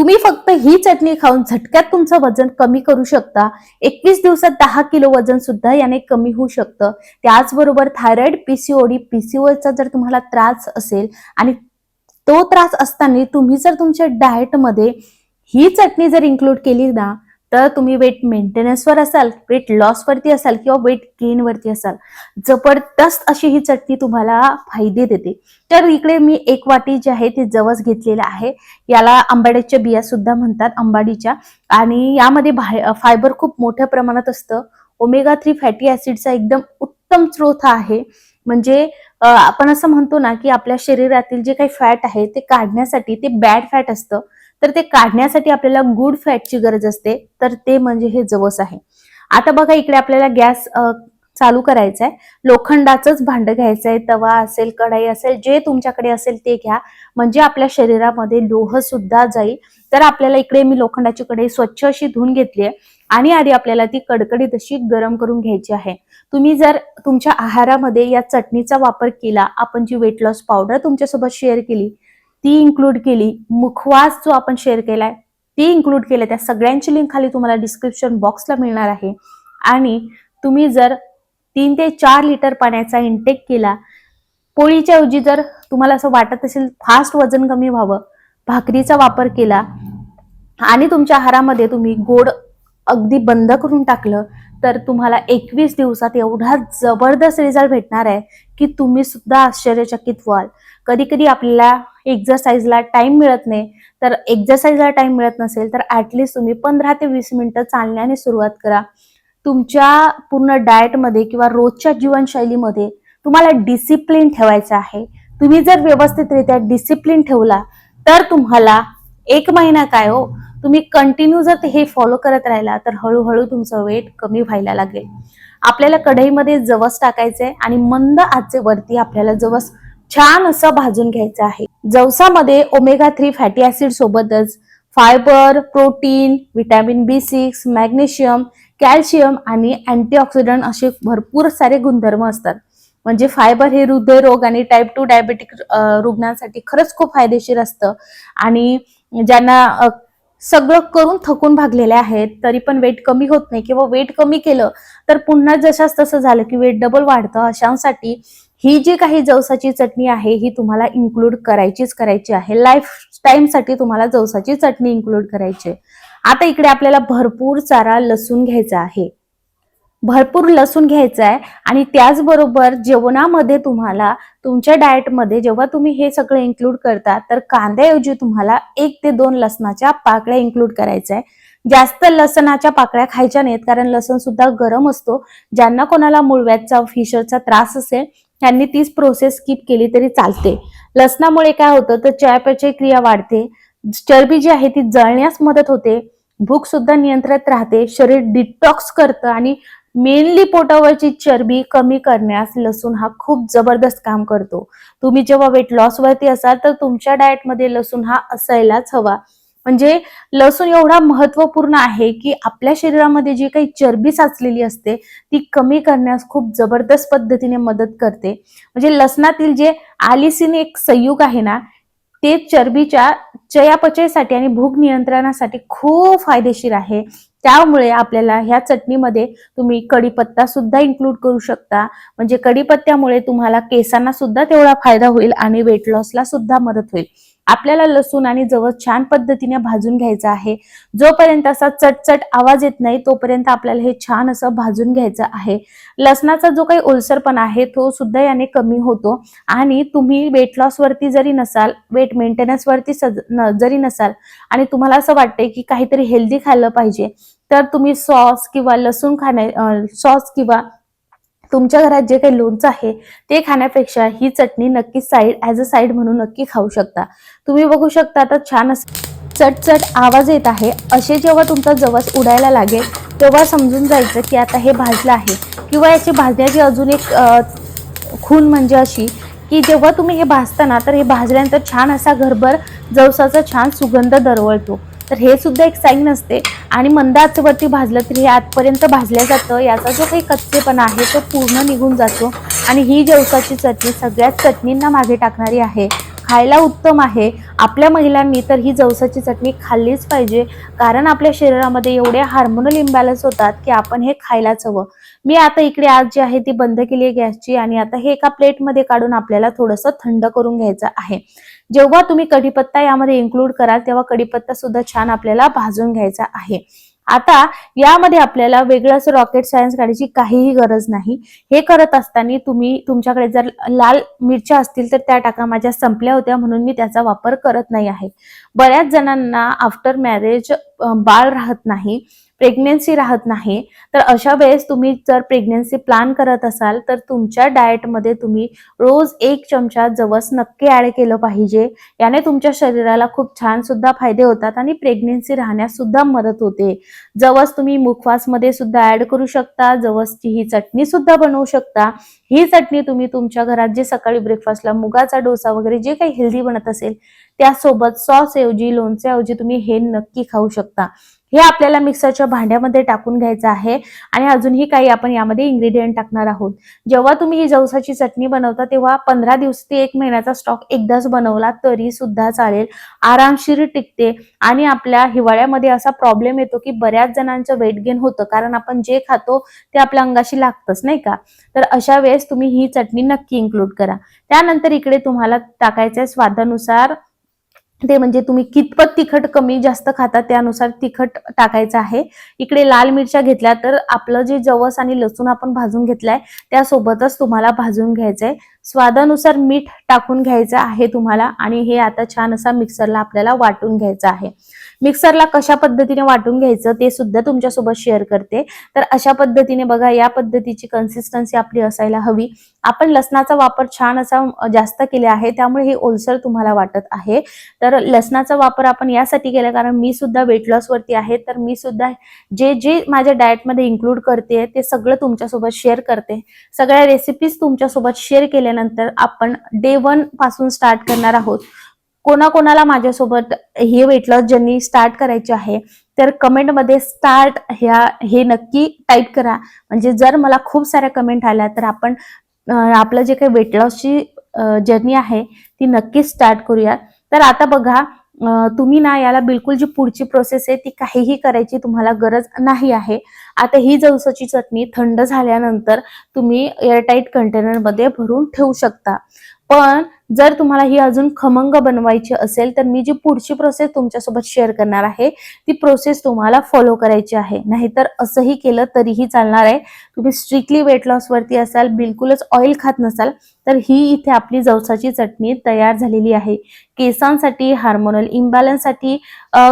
तुम्ही फक्त ही चटणी खाऊन झटक्यात तुमचं वजन कमी करू शकता. एकवीस दिवसात दहा किलो वजन सुद्धा याने कमी होऊ शकतं. त्याचबरोबर थायरॉइड पीसीओडी पीसीओचा जर तुम्हाला त्रास असेल आणि तो त्रास असताना तुम्ही जर तुमच्या डाएटमध्ये ही चटणी जर इन्क्लूड केली ना तर तुम्ही वेट मेंटेनन्सवर असाल वेट लॉसवरती असाल किंवा वेट गेनवरती असाल जबरदस्त अशी ही चटणी तुम्हाला फायदे देते. तर इकडे मी एक वाटी जी आहे ती जवस घेतलेला आहे. याला आंबाड्याच्या बिया सुद्धा म्हणतात आंबाडीच्या. आणि यामध्ये फायबर खूप मोठ्या प्रमाणात असतं. ओमेगा थ्री फॅटी ऍसिडचा एकदम उत्तम स्रोत आहे. म्हणजे आपण असं म्हणतो ना की आपल्या शरीरातील जे काही फॅट आहे ते काढण्यासाठी ते बॅड फॅट असतं. तर ते काढण्यासाठी आपल्याला गुड फॅटची गरज असते. तर ते म्हणजे हे जवस आहे. आता बघा इकडे आपल्याला गॅस चालू करायचा आहे लोखंडाचंच भांड घ्यायचं आहे तवा असेल कढाई असेल जे तुमच्याकडे असेल ते घ्या. म्हणजे आपल्या शरीरामध्ये लोह सुद्धा जाईल. तर आपल्याला इकडे मी लोखंडाची कढई स्वच्छ अशी धुवून घेतली आहे. आणि आधी आपल्याला ती कडकडीत अशी गरम करून घ्यायची आहे. तुम्ही जर तुमच्या आहारामध्ये या चटणीचा वापर केला आपण जी वेट लॉस पावडर तुमच्यासोबत शेअर केली ती इन्क्लूड केली. मुखवास जो आपण शेअर केलाय ती इन्क्लूड केल्या त्या सगळ्यांची लिंक खाली तुम्हाला डिस्क्रिप्शन बॉक्सला मिळणार आहे. आणि तुम्ही जर तीन ते चार लिटर पाण्याचा इंटेक केला पोळीच्या ऐवजी जर तुम्हाला असं वाटत असेल फास्ट वजन कमी व्हावं भाकरीचा वापर केला आणि तुमच्या आहारामध्ये तुम्ही गोड अगदी बंद करून टाकलं तर तुम्हाला एकवीस दिवसात एवढा जबरदस्त रिझल्ट भेटणार आहे की तुम्ही सुद्धा आश्चर्यचकित व्हाल. कधी कधी आपल्याला एक्झरसाईजला टाइम मिळत नाही. तर एक्झरसाईजला टाइम मिळत नसेल तर ऍटलिस्ट तुम्ही पंधरा ते वीस मिनिटं चालण्याने सुरुवात करा. तुमच्या पूर्ण डाएटमध्ये किंवा रोजच्या जीवनशैलीमध्ये तुम्हाला डिसिप्लिन ठेवायचं आहे. तुम्ही जर व्यवस्थितरित्या डिसिप्लिन ठेवला तर तुम्हाला एक महिना काय हो तुम्ही कंटिन्यू जर हे फॉलो करत राहिला तर हळूहळू तुमचं वेट कमी व्हायला लागेल. आपल्याला कढईमध्ये जवस टाकायचंय आणि मंद आजचे वरती आपल्याला जवस छान असं भाजून घ्यायचं आहे. जवसामध्ये ओमेगा थ्री फॅटी ऍसिड सोबतच fibre protein vitamin B six magnesium calcium आणि अँटीऑक्सिडंट असे भरपूर सारे गुणधर्म असतात. म्हणजे फायबर हे हृदयरोग आणि टाईप टू डायबेटिक रुग्णांसाठी खरंच खूप फायदेशीर असतं. आणि ज्यांना सगळं करून थकून भागलेले आहेत तरी पण वेट कमी होत नाही किंवा वेट कमी केलं तर पुन्हा जशाच तसं झालं की वेट डबल वाढतं. अशांसाठी ही जी काही जवसाची चटणी आहे ही तुम्हाला इन्क्लूड करायचीच करायची आहे. लाईफ टाईमसाठी तुम्हाला जवसाची चटणी इन्क्लूड करायची आहे. आता इकडे आपल्याला भरपूर सारा लसूण घ्यायचा आहे. भरपूर लसूण घ्यायचा आहे आणि त्याचबरोबर जेवणामध्ये तुम्हाला तुमच्या डाएटमध्ये जेव्हा तुम्ही हे सगळं इन्क्लूड करता तर कांद्याऐवजी तुम्हाला एक ते दोन लसणाच्या पाकळ्या इन्क्लूड करायच्या आहे. जास्त लसणाच्या पाकळ्या खायच्या नाहीत कारण लसण सुद्धा गरम असतो. ज्यांना कोणाला मुळव्याचा फिशरचा त्रास असेल त्यांनी तीच प्रोसेस स्किप केली तरी चालते. लसणामुळे काय होतं? तर चयापचय क्रिया वाढते. चरबी जी आहे ती जळण्यास मदत होते. भूक सुद्धा नियंत्रित राहते. शरीर डिटॉक्स करतं आणि मेनली पोटावरची चरबी कमी करण्यास लसूण हा खूप जबरदस्त काम करतो. तुम्ही जेव्हा वेट लॉस वरती असाल तर तुमच्या डाएटमध्ये लसूण हा असायलाच हवा. म्हणजे लसूण एवढा महत्त्वपूर्ण आहे की आपल्या शरीरामध्ये जी काही चरबी साचलेली असते ती कमी करण्यास खूप जबरदस्त पद्धतीने मदत करते. म्हणजे लसणातील जे आलिसिन एक संयुग आहे ना ते चरबीच्या चयापचयसाठी आणि भूक नियंत्रणासाठी खूप फायदेशीर आहे. त्यामुळे आपल्याला ह्या चटणीमध्ये तुम्ही कडीपत्ता सुद्धा इन्क्लूड करू शकता. म्हणजे कढीपत्त्यामुळे तुम्हाला केसांना सुद्धा तेवढा फायदा होईल आणि वेट लॉसला सुद्धा मदत होईल. आपल्याला लसूण आणि जवळ छान पद्धतीने भाजून घ्यायचं आहे. जोपर्यंत असा चटचट आवाज येत नाही तोपर्यंत आपल्याला हे छान असं भाजून घ्यायचं आहे. लसणाचा जो काही ओलसरपणा आहे तो सुद्धा याने कमी होतो. आणि तुम्ही वेट लॉस वरती जरी नसाल वेट मेंटेनन्स वरती सज- न- जरी नसाल आणि तुम्हाला असं वाटतंय की काहीतरी हेल्दी खाल्लं पाहिजे तर तुम्ही सॉस किंवा लसूण खाण्या सॉस किंवा तुमच्या घरात जे काही लोणचं आहे ते खाण्यापेक्षा ही चटणी नक्की साईड ॲज अ साईड म्हणून नक्की खाऊ शकता. तुम्ही बघू शकता आता छान असं चटचट आवाज येत आहे. असे जेव्हा तुमचा जवस उडायला लागेल तेव्हा समजून जायचं की आता हे भाजलं आहे. किंवा याची भाजण्याची अजून एक खून म्हणजे अशी की जेव्हा तुम्ही हे भाजता तर हे भाजल्यानंतर छान असा घरभर जवसाचा छान सुगंध दरवळतो. तर हे सुद्धा एक साईन असते. आणि मंद आचेवरती भाजलं तरी हे आतपर्यंत भाजलं जातं. याचा जो काही कच्चेपणा आहे तो पूर्ण निघून जातो. आणि ही जवसाची चटणी सगळ्याच चटणींना मागे टाकणारी आहे. खायला उत्तम आहे. आपल्या महिलांनी तर ही जवसाची चटणी खाल्लीच पाहिजे. कारण आपल्या शरीरामध्ये एवढे हार्मोनल इम्बॅलन्स होतात की आपण हे खायलाच हवं. मी आता इकडे आज जी आहे ती बंद केली आहे गॅसची आणि आता हे एका प्लेटमध्ये काढून आपल्याला थोडंसं थंड करून घ्यायचं आहे. जेव्हा तुम्ही कढीपत्ता यामध्ये इन्क्लूड कराल तेव्हा कढीपत्ता सुद्धा छान आपल्याला भाजून घ्यायचा आहे. आता यामध्ये आपल्याला वेगळं असं रॉकेट सायन्स काढायची काहीही गरज नाही. हे करत असताना तुम्ही तुमच्याकडे जर लाल मिरच्या असतील तर त्या टाका माझ्या संपल्या होत्या म्हणून मी त्याचा वापर करत नाही आहे. बऱ्याच जणांना आफ्टर मॅरेज बाळ राहत नाही प्रेग्नेन्सी राहत नाही तर अशा वेळेस तुम्ही जर प्रेग्नेन्सी प्लॅन करत असाल तर तुमच्या डाएटमध्ये तुम्ही रोज एक चमचा जवस नक्की ऍड केलं पाहिजे. याने तुमच्या शरीराला खूप छान सुद्धा फायदे होतात आणि प्रेग्नेन्सी राहण्यास सुद्धा मदत होते. जवस तुम्ही मुखवासमध्ये सुद्धा ऍड करू शकता जवसची ही चटणी सुद्धा बनवू शकता. ही चटणी तुम्ही तुमच्या घरात जे सकाळी ब्रेकफास्टला मुगाचा डोसा वगैरे जे काही हेल्दी बनत असेल त्यासोबत सॉस ऐवजी लोणच्याऐवजी तुम्ही हे नक्की खाऊ शकता. हे आपल्याला मिक्सरच्या भांड्यामध्ये टाकून घ्यायचं आहे आणि अजूनही काही आपण यामध्ये इन्ग्रेडियंट टाकणार आहोत. जेव्हा तुम्ही ही जवसाची चटणी बनवता तेव्हा पंधरा दिवस ते एक महिन्याचा स्टॉक एकदाच बनवला तरी सुद्धा चालेल. आरामशीर टिकते आणि आपल्या हिवाळ्यामध्ये असा प्रॉब्लेम येतो की बऱ्याच जणांचं वेट गेन होतं कारण आपण जे खातो ते आपल्या अंगाशी लागतंच नाही का? तर अशा वेळेस तुम्ही ही चटणी नक्की इन्क्लूड करा. त्यानंतर इकडे तुम्हाला टाकायचं आहे स्वादानुसार ते म्हणजे तुम्ही कितपत तिखट कमी जास्त खाता त्यानुसार तिखट टाकायचं आहे. इकडे लाल मिरच्या घेतल्या तर आपलं जे जवस आणि लसूण आपण भाजून घेतलाय त्यासोबतच तुम्हाला भाजून घ्यायचंय. स्वादानुसार मीठ टाकून घ्यायचं आहे तुम्हाला आणि हे आता छान असा मिक्सरला आपल्याला वाटून घ्यायचं आहे. मिक्सरला कशा पद्धतीने वाटून घ्यायचं ते सुद्धा तुमच्यासोबत शेअर करते. तर अशा पद्धतीने बघा या पद्धतीची कन्सिस्टन्सी आपली असायला हवी. आपण लसणाचा वापर छान असा जास्त केला आहे त्यामुळे हे ओलसर तुम्हाला वाटत आहे. तर लसणाचा वापर आपण यासाठी केला कारण मी सुद्धा वेट लॉस वरती आहे तर मी सुद्धा जे जे माझ्या डाएटमध्ये इन्क्लूड करते ते सगळं तुमच्यासोबत शेअर करते. सगळ्या रेसिपीज तुमच्यासोबत शेअर केल्यानंतर आपण डे वनपासून स्टार्ट करणार आहोत. कोणाकोणाला माझ्यासोबत हे वेट लॉस जर्नी स्टार्ट करायची आहे तर कमेंटमध्ये स्टार्ट ह्या हे नक्की टाईप करा. म्हणजे जर मला खूप साऱ्या कमेंट आल्या तर आपण आपलं जे काही वेट लॉसची जर्नी आहे ती नक्की स्टार्ट करूया तर आता बघा तुम्ही ना याला बिलकुल जी पुढची प्रोसेस आहे ती काहीही करायची तुम्हाला गरज नाही आहे. आता ही जवसाची चटणी थंड झाल्यानंतर तुम्ही एअरटाईट कंटेनरमध्ये भरून ठेवू शकता. पण जर तुम्हाला ही अजून खमंग बनवायची असेल तर मी जी पुढची प्रोसेस तुमच्यासोबत शेअर करणार आहे ती प्रोसेस तुम्हाला फॉलो करायची आहे. नाहीतर असंही केलं तरीही चालणार आहे. तुम्ही स्ट्रिक्टली वेट लॉसवरती असाल बिलकुलच ऑइल खात नसाल तर ही इथे आपली जवसाची चटणी तयार झालेली आहे. केसांसाठी हार्मोनल इम्बॅलन्ससाठी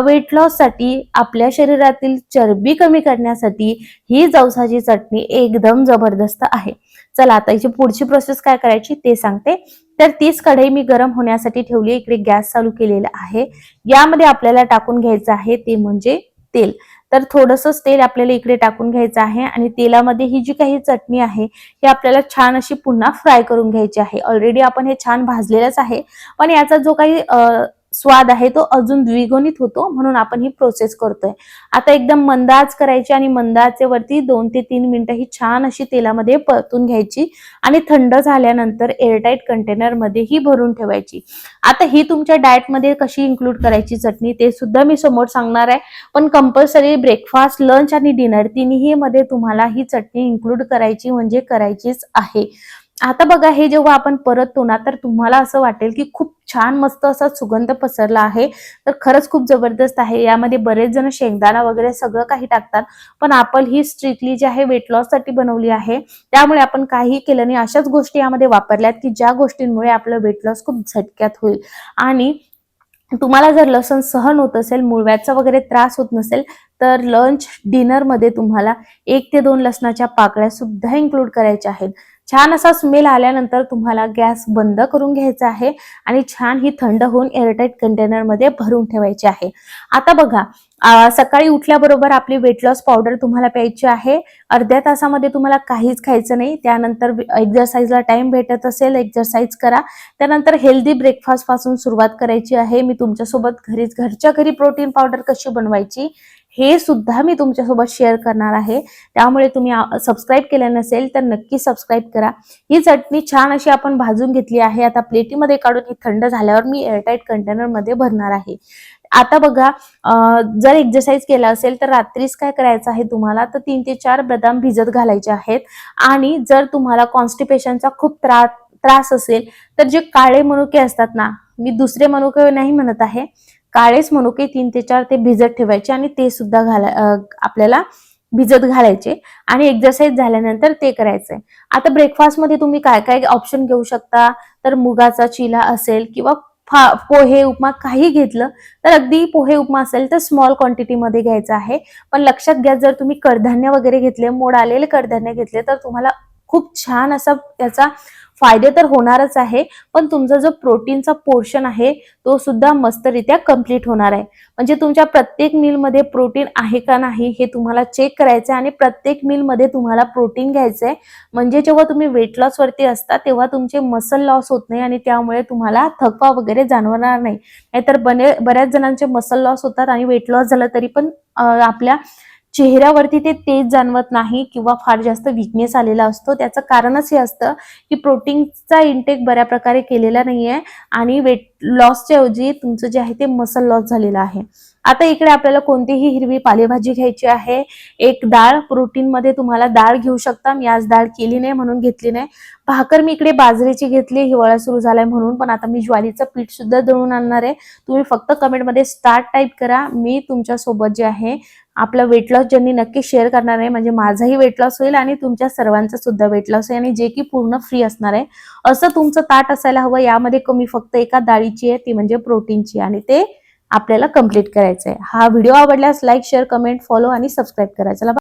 वेट लॉससाठी आपल्या शरीरातील चरबी कमी करण्यासाठी ही जवसाची चटणी एकदम जबरदस्त आहे. चला आता याची पुढची प्रोसेस काय करायची ते सांगते. तर तीच कढई मी गरम होण्यासाठी ठेवली इकडे गॅस चालू केलेला आहे. यामध्ये आपल्याला टाकून घ्यायचं आहे ते म्हणजे तेल. तर थोडंसंच तेल आपल्याला इकडे टाकून घ्यायचं आहे आणि तेलामध्ये ही जी काही चटणी आहे ही आपल्याला छान अशी पुन्हा फ्राय करून घ्यायची आहे. ऑलरेडी आपण हे छान भाजलेलंच आहे. पण याचा जो काही स्वाद आहे तो अजून द्विगुणित होतो म्हणून आपण ही प्रोसेस करतोय. आता एकदम मंदाज करायची आणि मंद वरती दोन ते तीन मिनिटं ही छान अशी तेलामध्ये परतून घ्यायची आणि थंड झाल्यानंतर एअरटाईट कंटेनरमध्ये ही भरून ठेवायची. आता ही तुमच्या डाएटमध्ये कशी इन्क्लूड करायची चटणी ते सुद्धा मी समोर सांगणार आहे. पण कंपल्सरी ब्रेकफास्ट लंच आणि डिनर तिन्ही मध्ये तुम्हाला ही चटणी इन्क्लूड करायची म्हणजे करायचीच आहे. आता बघा हे जेव्हा आपण परततो ना तर तुम्हाला असं वाटेल की खूप छान मस्त असा सुगंध पसरला आहे. तर खरंच खूप जबरदस्त आहे. यामध्ये बरेच जण शेंगदाणा वगैरे सगळं काही टाकतात. पण आपण ही स्ट्रिक्टली जी आहे वेट लॉससाठी बनवली आहे. त्यामुळे आपण काही केलं नाही. अशाच गोष्टी यामध्ये वापरल्यात की ज्या गोष्टींमुळे आपलं वेट लॉस खूप झटक्यात होईल. आणि तुम्हाला जर लसण सहन होत असेल मुळव्याचा वगैरे त्रास होत नसेल तर लंच डिनरमध्ये तुम्हाला एक ते दोन लसणाच्या पाकळ्या सुद्धा इन्क्लूड करायच्या आहेत. छान असा स्मेल आल्यानंतर तुम्हाला गॅस बंद करून घ्यायचा आहे आणि छान ही थंड होऊन एअरटाईट कंटेनरमध्ये भरून ठेवायची आहे. आता बघा सकाळी उठल्याबरोबर आपली वेट लॉस पावडर तुम्हाला प्यायची आहे. अर्ध्या तासामध्ये तुम्हाला काहीच खायचं नाही. त्यानंतर एक्झरसाईजला टाइम भेटत असेल एक्झरसाईज करा. त्यानंतर हेल्दी ब्रेकफास्टपासून सुरुवात करायची आहे. मी तुमच्यासोबत घरीच घरच्या घरी प्रोटीन पावडर कशी बनवायची हे सुद्धा मी तुमच्यासोबत शेअर करणार आहे. त्यामुळे तुम्ही सबस्क्राईब केलं नसेल तर नक्की सबस्क्राईब करा. ही चटणी छान अशी आपण भाजून घेतली आहे. आता प्लेटीमध्ये काढून ही थंड झाल्यावर मी एअरटाईट कंटेनरमध्ये भरणार आहे. आता बघा जर एक्सरसाइज केला असेल तर रात्रीच काय करायचं आहे तुम्हाला? तर तीन ते चार बदाम भिजत घालायचे आहेत. आणि जर तुम्हाला कॉन्स्टिपेशनचा खूप त्रास त्रास असेल तर जे काळे मनुके असतात ना मी दुसरे मनुके नाही म्हणत आहे. काळेच मनुके तीन ते चार ते भिजत ठेवायचे आणि ते सुद्धा घाला आपल्याला भिजत घालायचे. आणि एक्झरसाइज झाल्यानंतर ते करायचंय आता ब्रेकफास्टमध्ये तुम्ही काय काय ऑप्शन घेऊ शकता? तर मुगाचा चिला असेल किंवा फा पोहे उपमा काही घेतलं तर अगदी पोहे उपमा असेल तर स्मॉल क्वांटिटीमध्ये घ्यायचं आहे. पण लक्षात घ्या जर तुम्ही कडधान्य वगैरे घेतले मोड आलेले कडधान्य घेतले तर तुम्हाला खूप छान असा त्याचा फायदे तर होणारच आहे पण तुमचा जो प्रोटीनचा पोर्शन आहे तो सुद्धा मस्तरित्या कंप्लीट होणार आहे. म्हणजे तुमच्या प्रत्येक मीलमध्ये प्रोटीन आहे का नाही हे तुम्हाला चेक करायचं आहे आणि प्रत्येक मीलमध्ये तुम्हाला प्रोटीन घ्यायचं आहे म्हणजे जेव्हा तुम्ही वेट लॉसवरती असता तेव्हा तुमचे मसल लॉस होत नाही आणि त्यामुळे तुम्हाला थकवा वगैरे जाणवणार नाही. नाहीतर बने बऱ्याच जणांचे मसल लॉस होतात आणि वेट लॉस झालं तरी पण आपल्या चेहऱ्यावरती ते तेज जाणवत नाही किंवा फार जास्त विकनेस आलेला असतो. त्याचं कारणच हे असतं की प्रोटीनचा इंटेक बऱ्या प्रकारे केलेला नाहीये आणि वेट लॉसच्या ऐवजी तुमचं जे आहे ते मसल लॉस झालेलं आहे. आता इकडे आपल्याला कोणतीही हिरवी पालेभाजी घ्यायची आहे. एक डाळ प्रोटीन मध्ये तुम्हाला डाळ घेऊ शकता. मी आज डाळ केली नाही म्हणून घेतली नाही. भाकर मी इकडे बाजरीची घेतली हिवाळा सुरू झालाय म्हणून. पण आता मी ज्वारीचं पीठ सुद्धा दळून आणणार आहे. तुम्ही फक्त कमेंटमध्ये स्टार्ट टाईप करा. मी तुमच्यासोबत जे आहे आपलं वेट लॉस ज्यांनी नक्की शेअर करणार आहे. म्हणजे माझाही वेट लॉस होईल आणि तुमच्या सर्वांचा सुद्धा वेट लॉस होईल. आणि जे की पूर्ण फ्री असणार आहे. असं तुमचं ताट असायला हवं. यामध्ये कमी फक्त एका डाळीची आहे. ती म्हणजे प्रोटीनची आणि ते आपल्याला कंप्लीट करायचं आहे हा व्हिडिओ आवडल्यास लाईक शेअर कमेंट फॉलो आणि सबस्क्राईब करायचा